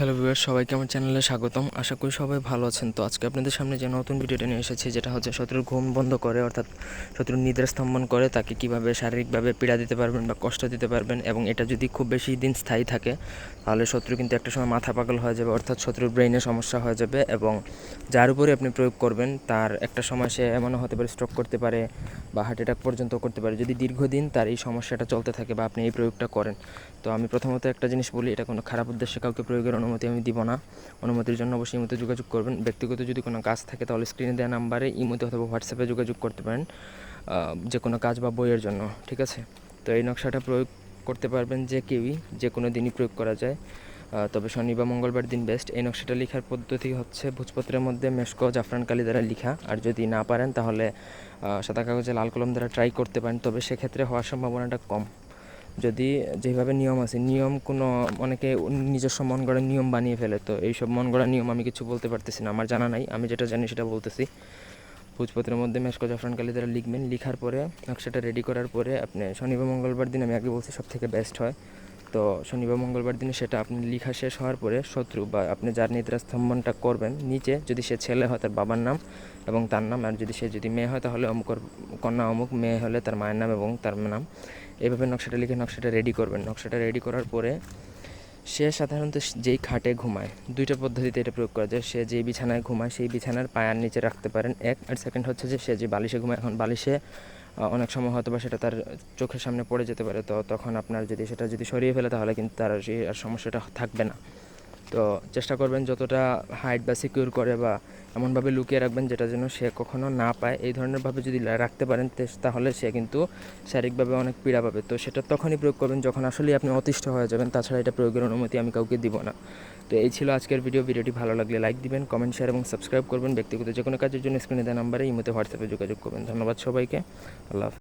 Hello viewer সবাইকে আমার চ্যানেলে স্বাগতম। আশা করি সবাই ভালো আছেন। তো আজকে আপনাদের সামনে যে নতুন ভিডিওটা নিয়ে এসেছি, যেটা হচ্ছে শত্রুর ঘুম বন্ধ করে, অর্থাৎ শত্রুর নিদ্রা স্তম্ভন করে, তাকে কীভাবে শারীরিকভাবে পীড়া দিতে পারবেন বা কষ্ট দিতে পারবেন, এবং এটা যদি খুব বেশি দিন স্থায়ী থাকে, তাহলে শত্রু কিন্তু একটা সময় মাথা পাগল হয়ে যাবে, অর্থাৎ শত্রুর ব্রেইনে সমস্যা হয়ে যাবে, এবং যার উপরে আপনি প্রয়োগ করবেন, তার একটা সময় সে এমনও হতে পারে স্ট্রোক করতে পারে বা হার্ট অ্যাটাক পর্যন্ত করতে পারে। যদি দীর্ঘদিন তার এই সমস্যাটা চলতে থাকে বা আপনি এই প্রয়োগটা করেন, তো আমি প্রথমত একটা জিনিস বলি, এটা কোনো খারাপ উদ্দেশ্যে কাউকে প্রয়োগের অনুমতি আমি দিব না। অনুমতির জন্য অবশ্যই ইমোতে যোগাযোগ করবেন। ব্যক্তিগত যদি কোনো কাজ থাকে, তাহলে স্ক্রিনে দেওয়া নাম্বারে ইমোতে অথবা হোয়াটসঅ্যাপে যোগাযোগ করতে পারেন যে কোনো কাজ বা বইয়ের জন্য, ঠিক আছে? তো এই নকশাটা প্রয়োগ করতে পারবেন যে কেউই, যে কোনো দিনই প্রয়োগ করা যায়। তবে শনি বা মঙ্গলবার দিন বেস্ট এই নকশাটা লেখার পদ্ধতি হচ্ছে ভোজপত্রের মধ্যে মেশকো জাফরান কালি দ্বারা লেখা। আর যদি না পারেন তাহলে সাদা কাগজে লাল কলম দ্বারা ট্রাই করতে পারেন, তবে সেক্ষেত্রে হওয়ার সম্ভাবনাটা কম। যদি যেভাবে নিয়ম আছে, নিয়ম কোনো অনেকে নিজস্ব মন গড়া নিয়ম বানিয়ে ফেলে, তো এইসব মন গড়া নিয়ম আমি কিছু বলতে পারতেছি না, আমার জানা নাই, আমি যেটা জানি সেটা বলতেছি। ভোজপত্রের মধ্যে মেশকো জাফরান কালি দ্বারা লিখবেন, লিখার পরে নকশাটা রেডি করার পরে আপনি শনিবার মঙ্গলবার দিন, আমি আগে বলছি সব থেকে বেস্ট হয়। তো শনিবার, মঙ্গলবার দিনে সেটা আপনি লিখা শেষ হওয়ার পরে শত্রু বা আপনি যার নিদ্রা স্তম্ভনটা করবেন, নিচে যদি সে ছেলে হয় তার বাবার নাম এবং তার নাম, আর যদি সে যদি মেয়ে হয় তাহলে অমুকর কন্যা অমুক, মেয়ে হলে তার মায়ের নাম এবং তার নাম। এইভাবে নকশাটা লিখে নকশাটা রেডি করবেন। নকশাটা রেডি করার পরে সে সাধারণত যেই খাটে ঘুমায়, দুইটা পদ্ধতিতে এটা প্রয়োগ করা যায়। সে যেই বিছানায় ঘুমায়, সেই বিছানার পায়ার নিচে রাখতে পারেন এক, আর সেকেন্ড হচ্ছে যে সে যে বালিশে ঘুমায়, এখন বালিশে অনেক সময় হয়তো বা সেটা তার চোখের সামনে পড়ে যেতে পারে, তো তখন আপনার যদি সেটা যদি সরিয়ে ফেলে তাহলে কিন্তু তার সেই আর সমস্যাটা থাকবে না। তো চেষ্টা করবেন যতটা হাইট বা সিকিউর করে বা এমনভাবে লুকিয়ে রাখবেন যেটা যেন সে কখনো না পায়। এই ধরনেরভাবে যদি রাখতে পারেন তাহলে সে কিন্তু শারীরিকভাবে অনেক পীড়া পাবে। তো সেটা তখনই প্রয়োগ করবেন যখন আসলেই আপনি অতিষ্ঠ হয়ে যাবেন, তাছাড়া এটা প্রয়োগের অনুমতি আমি কাউকে দিব না। তো এই ছিল আজকের ভিডিও ভিডিওটি ভালো লাগলে লাইক দিবেন কমেন্ট শেয়ার এবং সাবস্ক্রাইব করবেন। ব্যক্তিগত যে কোনো কাজের জন্য স্ক্রিনে দেওয়া নাম্বারে ইমোতে হোয়াটসঅ্যাপে যোগাযোগ করবেন। ধন্যবাদ সবাইকে। আল্লাহ।